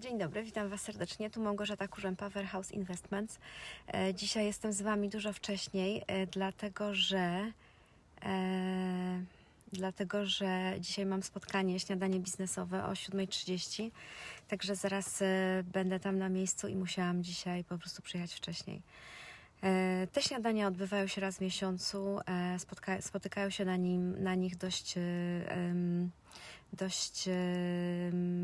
Dzień dobry, witam Was serdecznie. Tu Małgorzata Kurzępa, Warehouse Investments. E, Dzisiaj jestem z Wami dużo wcześniej, e, dlatego że e, dlatego, że dzisiaj mam spotkanie, śniadanie biznesowe o 7.30, także zaraz e, będę tam na miejscu i musiałam dzisiaj po prostu przyjechać wcześniej. Te śniadania odbywają się raz w miesiącu, spotka- spotykają się na, nim, na nich dość, dość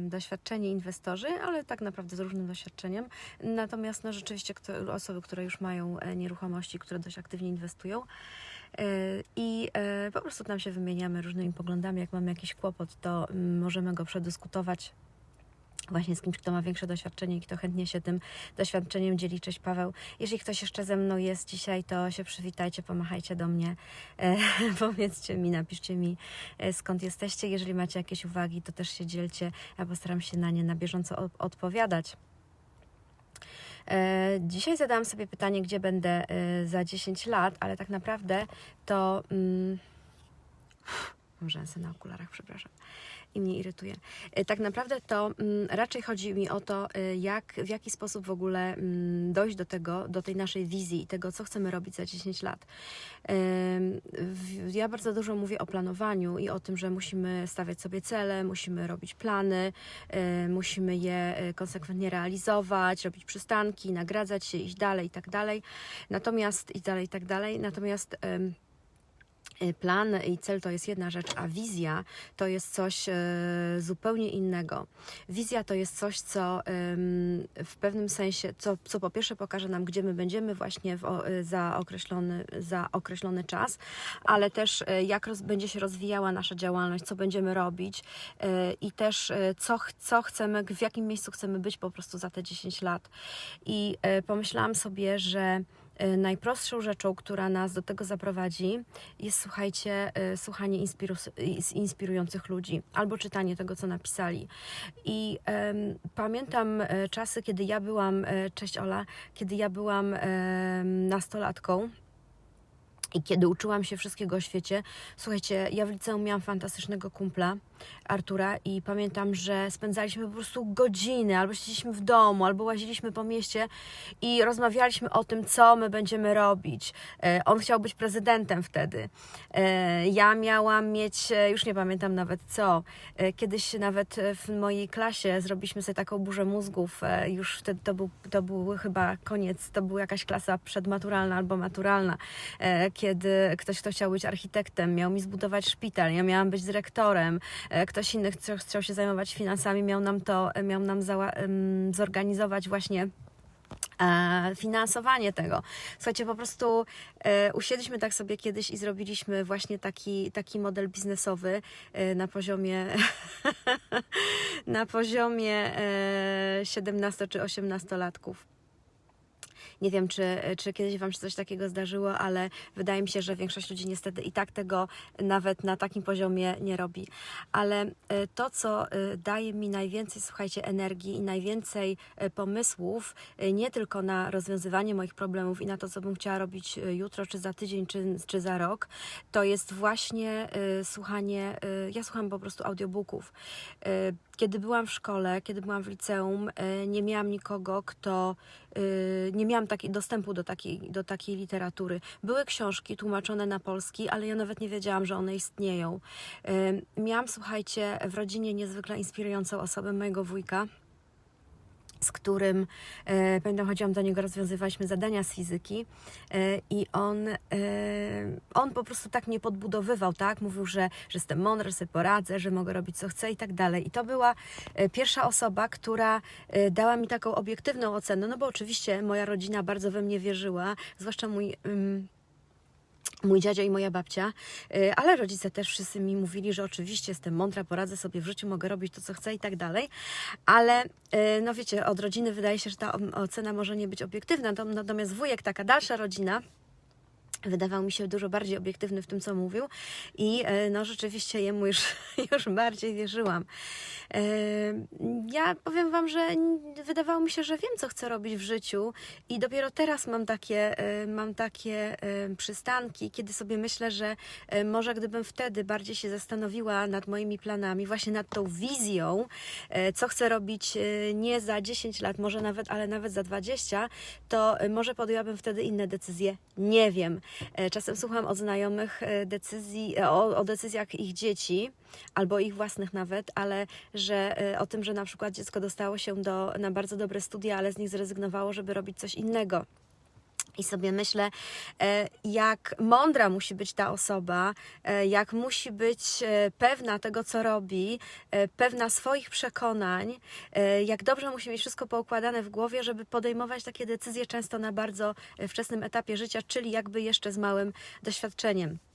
doświadczeni inwestorzy, ale tak naprawdę z różnym doświadczeniem. Natomiast no, rzeczywiście osoby, które już mają e, nieruchomości, które dość aktywnie inwestują. E, I e, po prostu tam się wymieniamy różnymi poglądami. Jak mamy jakiś kłopot, to mm, możemy go przedyskutować właśnie z kimś, kto ma większe doświadczenie i kto chętnie się tym doświadczeniem dzieli. Cześć Paweł. Jeżeli ktoś jeszcze ze mną jest dzisiaj, to się przywitajcie, pomachajcie do mnie, e, powiedzcie mi, napiszcie mi e, skąd jesteście. Jeżeli macie jakieś uwagi, to też się dzielcie. Ja postaram się na nie na bieżąco od- odpowiadać. E, Dzisiaj zadałam sobie pytanie, gdzie będę e, za 10 lat, ale tak naprawdę to. Mm, rzęsy na okularach, przepraszam. I mnie irytuje. E, Tak naprawdę to mm, raczej chodzi mi o to, e, jak, w jaki sposób w ogóle mm, dojść do tego, do tej naszej wizji i tego, co chcemy robić za 10 lat. Ja bardzo dużo mówię o planowaniu i o tym, że musimy stawiać sobie cele, musimy robić plany, e, musimy je konsekwentnie realizować, robić przystanki, nagradzać się, iść dalej i tak dalej. Natomiast i dalej, i tak dalej. Natomiast Plan i cel to jest jedna rzecz, a wizja to jest coś e, zupełnie innego. Wizja to jest coś, co w pewnym sensie, co, co po pierwsze pokaże nam, gdzie my będziemy właśnie w, e, za, określony, za określony czas, ale też jak roz, będzie się rozwijała nasza działalność, co będziemy robić i też co, co chcemy, w jakim miejscu chcemy być po prostu za te 10 lat. I pomyślałam sobie, że najprostszą rzeczą, która nas do tego zaprowadzi, jest słuchajcie, e, słuchanie inspiru- ins- inspirujących ludzi albo czytanie tego, co napisali. I em, pamiętam e, czasy, kiedy ja byłam, e, cześć Ola, kiedy ja byłam em, nastolatką. I kiedy uczyłam się wszystkiego o świecie, słuchajcie, ja w liceum miałam fantastycznego kumpla, Artura, i pamiętam, że spędzaliśmy po prostu godziny, albo siedzieliśmy w domu, albo łaziliśmy po mieście i rozmawialiśmy o tym, co my będziemy robić. E, On chciał być prezydentem wtedy. E, Ja miałam mieć, e, już nie pamiętam nawet co, kiedyś nawet w mojej klasie zrobiliśmy sobie taką burzę mózgów, już wtedy to był, to był chyba koniec, to była jakaś klasa przedmaturalna albo maturalna, kiedy ktoś, kto chciał być architektem, miał mi zbudować szpital, ja miałam być dyrektorem, e, ktoś inny chciał, chciał się zajmować finansami, miał nam to, e, miał nam zorganizować właśnie e, finansowanie tego. Słuchajcie, po prostu usiedliśmy tak sobie kiedyś i zrobiliśmy właśnie taki, taki model biznesowy na poziomie na poziomie e, 17 czy 18 latków. Nie wiem, czy, czy kiedyś Wam się coś takiego zdarzyło, ale wydaje mi się, że większość ludzi niestety i tak tego nawet na takim poziomie nie robi. Ale e, to, co e, daje mi najwięcej, słuchajcie, energii i najwięcej e, pomysłów, nie tylko na rozwiązywanie moich problemów i na to, co bym chciała robić jutro, czy za tydzień, czy, czy za rok, to jest właśnie słuchanie, ja słucham po prostu audiobooków. Kiedy byłam w szkole, kiedy byłam w liceum, e, nie miałam nikogo, kto e, nie miałam taki, dostępu do takiej, do takiej literatury. Były książki tłumaczone na polski, ale ja nawet nie wiedziałam, że one istnieją. E, Miałam, słuchajcie, w rodzinie niezwykle inspirującą osobę mojego wujka z którym, e, pamiętam, chodziłam do niego, rozwiązywaliśmy zadania z fizyki e, i on, e, on po prostu tak mnie podbudowywał, tak? Mówił, że, że jestem mądry, że sobie poradzę, że mogę robić co chcę i tak dalej. I to była e, pierwsza osoba, która e, dała mi taką obiektywną ocenę, no bo oczywiście moja rodzina bardzo we mnie wierzyła, zwłaszcza mój... ym, mój dziadzio i moja babcia, y, ale rodzice też wszyscy mi mówili, że oczywiście jestem mądra, poradzę sobie w życiu, mogę robić to, co chcę i tak dalej, ale y, no wiecie, od rodziny wydaje się, że ta ocena może nie być obiektywna, to- natomiast wujek, taka dalsza rodzina, wydawał mi się dużo bardziej obiektywny w tym, co mówił i e, no rzeczywiście jemu już, już bardziej wierzyłam. E, Ja powiem Wam, że wydawało mi się, że wiem, co chcę robić w życiu i dopiero teraz mam takie, e, mam takie przystanki, kiedy sobie myślę, że może gdybym wtedy bardziej się zastanowiła nad moimi planami, właśnie nad tą wizją, co chcę robić nie za 10 lat, może nawet, ale nawet za 20, to może podjęłabym wtedy inne decyzje. Nie wiem. E, Czasem słucham od znajomych e, decyzji, e, o, o decyzjach ich dzieci, albo ich własnych nawet, ale że o tym, że na przykład dziecko dostało się do, na bardzo dobre studia, ale z nich zrezygnowało, żeby robić coś innego. I sobie myślę, e, jak mądra musi być ta osoba, e, jak musi być e, pewna tego, co robi, pewna swoich przekonań, jak dobrze musi mieć wszystko poukładane w głowie, żeby podejmować takie decyzje często na bardzo wczesnym etapie życia, czyli jakby jeszcze z małym doświadczeniem.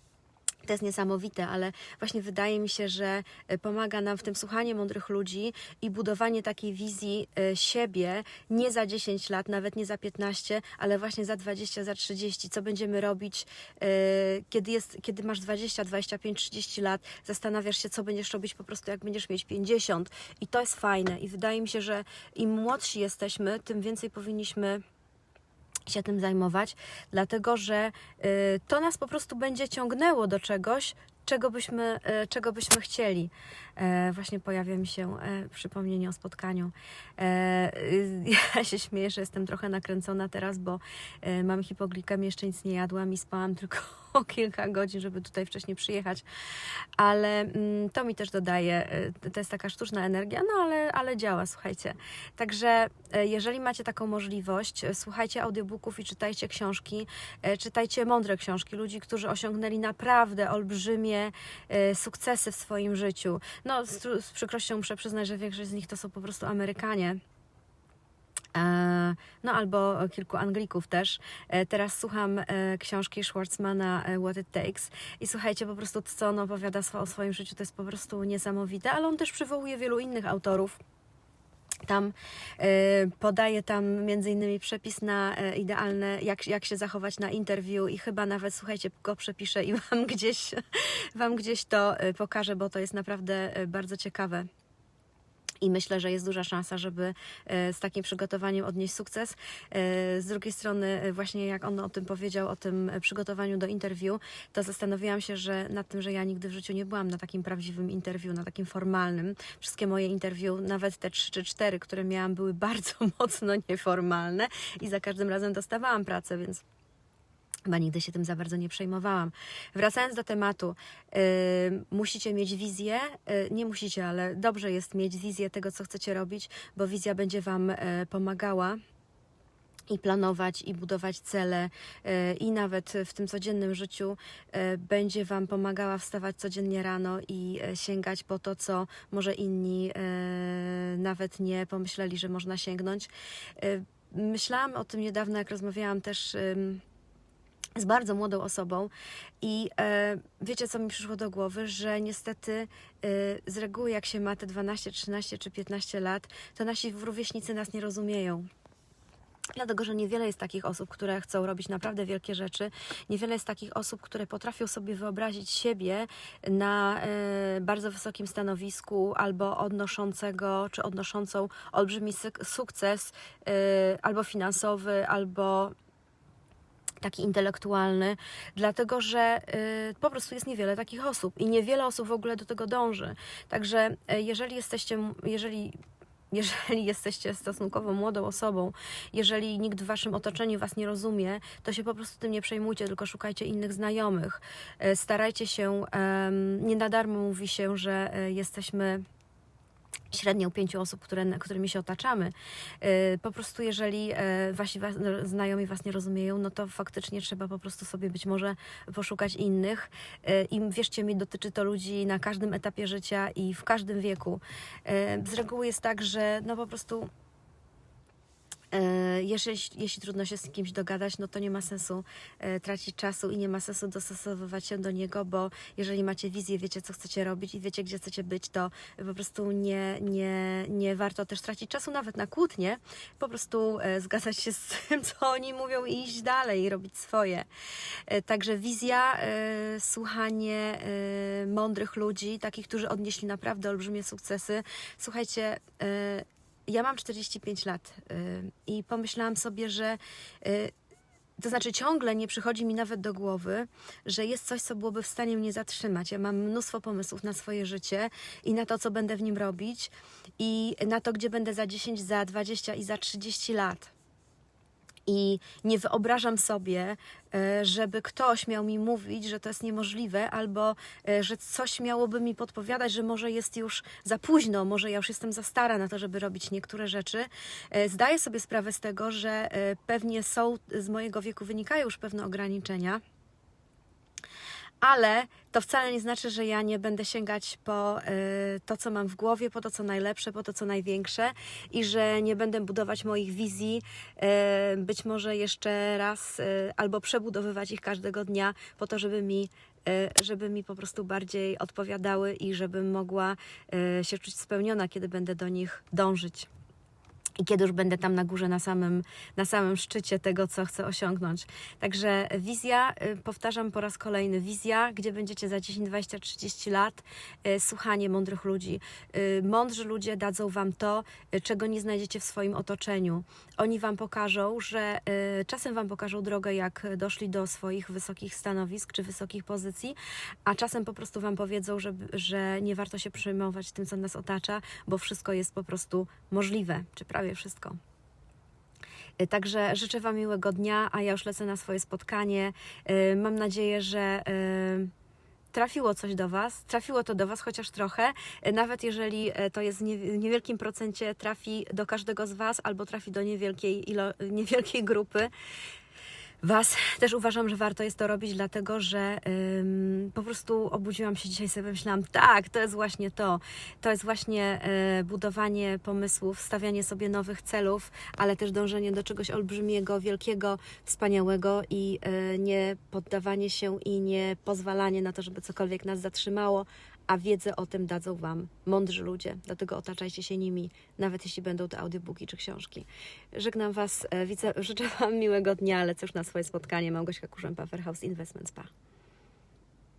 To jest niesamowite, ale właśnie wydaje mi się, że e, pomaga nam w tym słuchanie mądrych ludzi i budowanie takiej wizji e, siebie nie za 10 lat, nawet nie za 15, ale właśnie za 20, za 30. Co będziemy robić, e, kiedy, jest, kiedy masz 20, 25, 30 lat, zastanawiasz się, co będziesz robić po prostu, jak będziesz mieć 50. I to jest fajne. I wydaje mi się, że im młodsi jesteśmy, tym więcej powinniśmy się tym zajmować, dlatego że y, to nas po prostu będzie ciągnęło do czegoś, czego byśmy, y, czego byśmy chcieli. E, właśnie pojawia mi się e, przypomnienie o spotkaniu. E, y, ja się śmieję, że jestem trochę nakręcona teraz, bo mam hipoglikemię, jeszcze nic nie jadłam i spałam tylko kilka godzin, żeby tutaj wcześniej przyjechać, ale mm, to mi też dodaje, y, to jest taka sztuczna energia, no ale, ale działa, słuchajcie. Także e, jeżeli macie taką możliwość, e, słuchajcie audiobooków i czytajcie książki, e, czytajcie mądre książki, ludzi, którzy osiągnęli naprawdę olbrzymie sukcesy w swoim życiu. No, z, z przykrością muszę przyznać, że większość z nich to są po prostu Amerykanie. E, No, albo kilku Anglików też. E, Teraz słucham e, książki Schwartzmana What It Takes i słuchajcie, po prostu co on opowiada o swoim życiu, to jest po prostu niesamowite, ale on też przywołuje wielu innych autorów. Tam podaje tam między innymi przepis na idealne, jak, jak się zachować na interwiu i chyba nawet, słuchajcie, go przepiszę i wam gdzieś, wam gdzieś to pokażę, bo to jest naprawdę bardzo ciekawe. I myślę, że jest duża szansa, żeby e, z takim przygotowaniem odnieść sukces. E, Z drugiej strony, e, właśnie jak on o tym powiedział, o tym przygotowaniu do interwiu, to zastanowiłam się, że nad tym, że ja nigdy w życiu nie byłam na takim prawdziwym interwiu, na takim formalnym. Wszystkie moje interwiu, nawet te trzy czy cztery, które miałam, były bardzo mocno nieformalne i za każdym razem dostawałam pracę, więc Chyba nigdy się tym za bardzo nie przejmowałam. Wracając do tematu, yy, musicie mieć wizję, yy, nie musicie, ale dobrze jest mieć wizję tego, co chcecie robić, bo wizja będzie Wam yy, pomagała i planować, i budować cele, yy, i nawet w tym codziennym życiu yy, będzie Wam pomagała wstawać codziennie rano i yy, sięgać po to, co może inni nawet nie pomyśleli, że można sięgnąć. Myślałam o tym niedawno, jak rozmawiałam też. Z bardzo młodą osobą i e, wiecie, co mi przyszło do głowy, że niestety e, z reguły, jak się ma te 12, 13 czy 15 lat, to nasi rówieśnicy nas nie rozumieją. Dlatego, że niewiele jest takich osób, które chcą robić naprawdę wielkie rzeczy. Niewiele jest takich osób, które potrafią sobie wyobrazić siebie na e, bardzo wysokim stanowisku albo odnoszącego czy odnoszącą olbrzymi sukces e, albo finansowy, albo taki intelektualny, dlatego że y, po prostu jest niewiele takich osób i niewiele osób w ogóle do tego dąży. Także y, jeżeli jesteście, jeżeli jeżeli jesteście stosunkowo młodą osobą, jeżeli nikt w waszym otoczeniu was nie rozumie, to się po prostu tym nie przejmujcie, tylko szukajcie innych znajomych. E, Starajcie się, nie na darmo mówi się, że e, jesteśmy średnią pięciu osób, które, którymi się otaczamy. Yy, Po prostu jeżeli e, wasi was, znajomi was nie rozumieją, no to faktycznie trzeba po prostu sobie być może poszukać innych. Yy, I wierzcie mi, dotyczy to ludzi na każdym etapie życia i w każdym wieku. Z reguły jest tak, że no po prostu E, Jeśli, jeśli trudno się z kimś dogadać, no to nie ma sensu e, tracić czasu i nie ma sensu dostosowywać się do niego, bo jeżeli macie wizję, wiecie co chcecie robić i wiecie gdzie chcecie być, to po prostu nie, nie, nie warto też tracić czasu nawet na kłótnie, po prostu e, zgadzać się z tym, co oni mówią i iść dalej i robić swoje. Także wizja, słuchanie mądrych ludzi, takich, którzy odnieśli naprawdę olbrzymie sukcesy. Słuchajcie, ja mam 45 lat y, i pomyślałam sobie, że y, to znaczy ciągle nie przychodzi mi nawet do głowy, że jest coś, co byłoby w stanie mnie zatrzymać. Ja mam mnóstwo pomysłów na swoje życie i na to, co będę w nim robić i na to, gdzie będę za 10, za 20 i za 30 lat. I nie wyobrażam sobie, e, żeby ktoś miał mi mówić, że to jest niemożliwe, albo e, że coś miałoby mi podpowiadać, że może jest już za późno, może ja już jestem za stara na to, żeby robić niektóre rzeczy. E, Zdaję sobie sprawę z tego, że pewnie są z mojego wieku wynikają już pewne ograniczenia ale to wcale nie znaczy, że ja nie będę sięgać po y, to, co mam w głowie, po to, co najlepsze, po to, co największe i że nie będę budować moich wizji, y, być może jeszcze raz, y, albo przebudowywać ich każdego dnia po to, żeby mi żeby mi po prostu bardziej odpowiadały i żebym mogła się czuć spełniona, kiedy będę do nich dążyć. I kiedy już będę tam na górze, na samym, na samym szczycie tego, co chcę osiągnąć. Także wizja, y, powtarzam po raz kolejny, wizja, gdzie będziecie za 10, 20, 30 lat, y, słuchanie mądrych ludzi. Y, Mądrzy ludzie dadzą Wam to, czego nie znajdziecie w swoim otoczeniu. Oni Wam pokażą, że czasem Wam pokażą drogę, jak doszli do swoich wysokich stanowisk czy wysokich pozycji, a czasem po prostu Wam powiedzą, że, że nie warto się przejmować tym, co nas otacza, bo wszystko jest po prostu możliwe, czy prawie wszystko. Y, Także życzę Wam miłego dnia, a ja już lecę na swoje spotkanie. Y, Mam nadzieję, że y, trafiło coś do Was, trafiło to do Was chociaż trochę, nawet jeżeli to jest w niewielkim procencie trafi do każdego z Was albo trafi do niewielkiej, ilo, niewielkiej grupy. Was też uważam, że warto jest to robić, dlatego że ym, po prostu obudziłam się dzisiaj sobie myślałam, tak, to jest właśnie to. To jest właśnie e, budowanie pomysłów, stawianie sobie nowych celów, ale też dążenie do czegoś olbrzymiego, wielkiego, wspaniałego i e, nie poddawanie się i nie pozwalanie na to, żeby cokolwiek nas zatrzymało, a wiedzę o tym dadzą Wam mądrzy ludzie. Dlatego otaczajcie się nimi, nawet jeśli będą to audiobooki czy książki. Żegnam Was, e, widzę, życzę Wam miłego dnia, lecę już na swoje spotkanie. Małgosia Kurzępa, Fairhouse Investment Spa.